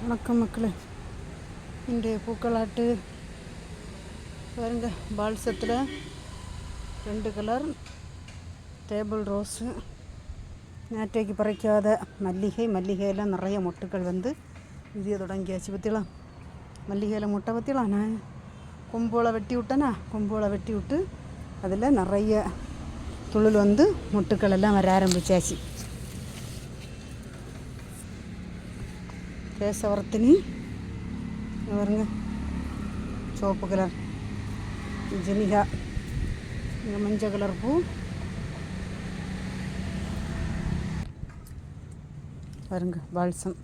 வணக்கம் மக்களே. இன்றைய பூக்களாட்டு பாருங்க பால்சத்தில் ரெண்டு கலர் டேபிள் ரோஸு நேற்றைக்கு பறிக்காத மல்லிகை மல்லிகையில் நிறைய மொட்டுக்கள் வந்து விதிய தொடங்கியாச்சு பற்றிலாம் மல்லிகையில் முட்டை பற்றிலாம் நான் கொம்போலை வெட்டி விட்டேனா? கொம்போலை வெட்டி விட்டு அதில் நிறைய துளில் வந்து மொட்டுக்கள் எல்லாம் வர ஆரம்பித்தாச்சு கேசவரத்தினி இங்க பாருங்க சிவப்பு கலர் ஜெனிகா இங்கே மஞ்சள் கலர் பூ பாருங்க பால்சம்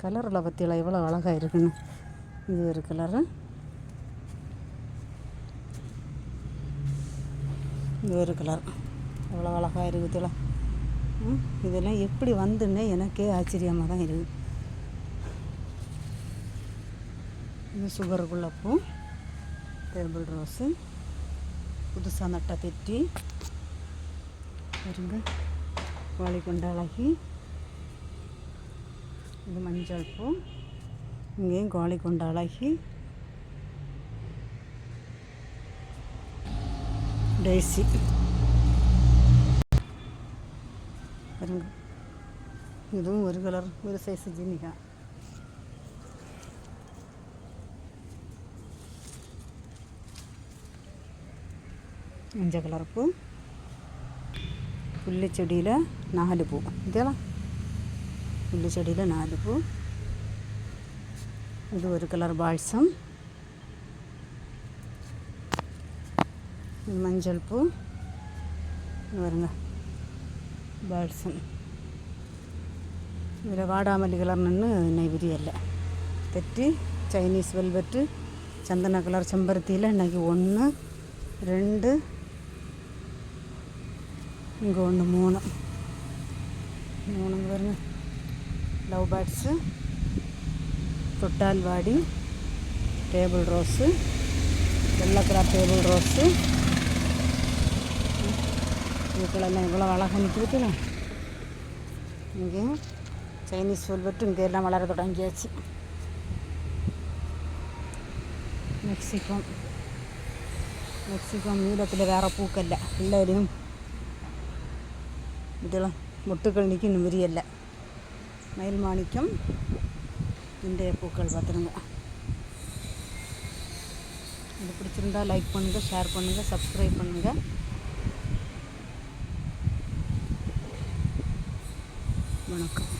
கலரில் பற்றியில் எவ்வளோ அழகாக இருக்குன்னு இது ஒரு கலரு இது ஒரு கலர் எவ்வளோ அழகாக இருக்குதுல ம், இதெல்லாம் எப்படி வந்துன்னு எனக்கே ஆச்சரியமாக தான் இருக்குது இது சுகருக்குள்ள பூ டேபிள் ரோஸு புதுசாக நட்ட தெட்டி பாருங்க வாழை வாளிக்கொண்ட அழகி இது மஞ்சள் பூ இங்கேயும் கோழி கோழிக்கொண்ட அழகி டேசி பாருங்க இதுவும் ஒரு கலர் ஒரு சைஸ் ஜினிகா மஞ்சள் கலர் பூ புல்லு செடியில் நாலு பூ இதெல்லாம் புல்லு செடியில் நாலு பூ இது ஒரு கலர் பால்சம் இது மஞ்சள் பூ இது பாருங்க பால்சம் இதில் வாடாமல்லி கலர்னு இன்னைக்கு விரியல்ல தெற்றி சைனீஸ் வெல்வெட்டு சந்தன கலர் செம்பருத்தியில் இன்னைக்கு ஒன்று ரெண்டு இங்கே ஒன்று மூணு மூணு பாருங்க லவ் பேர்ட்ஸு தொட்டால்வாடி டேபிள் ரோஸு வெள்ளை கலர் டேபிள் ரோஸு இதுக்கெல்லாம் இவ்வளோ அழகாக நிற்கிறது இங்கே சைனீஸ் வெல்வெட்டு இங்கே எல்லாம் வளர தொடங்கியாச்சு மெக்சிகோ மெக்சிகோ நீளத்தில் வேறு பூக்கல்ல எல்லாரையும் இதெல்லாம் மொட்டுக்கள் நிற்கும் விரியல்ல மயில் மாணிக்கம் இன்றைய பூக்கள் பார்த்துருங்க இது பிடிச்சிருந்தா லைக் பண்ணுங்கள் ஷேர் பண்ணுங்கள் சப்ஸ்கிரைப் பண்ணுங்கள் வணக்கம்.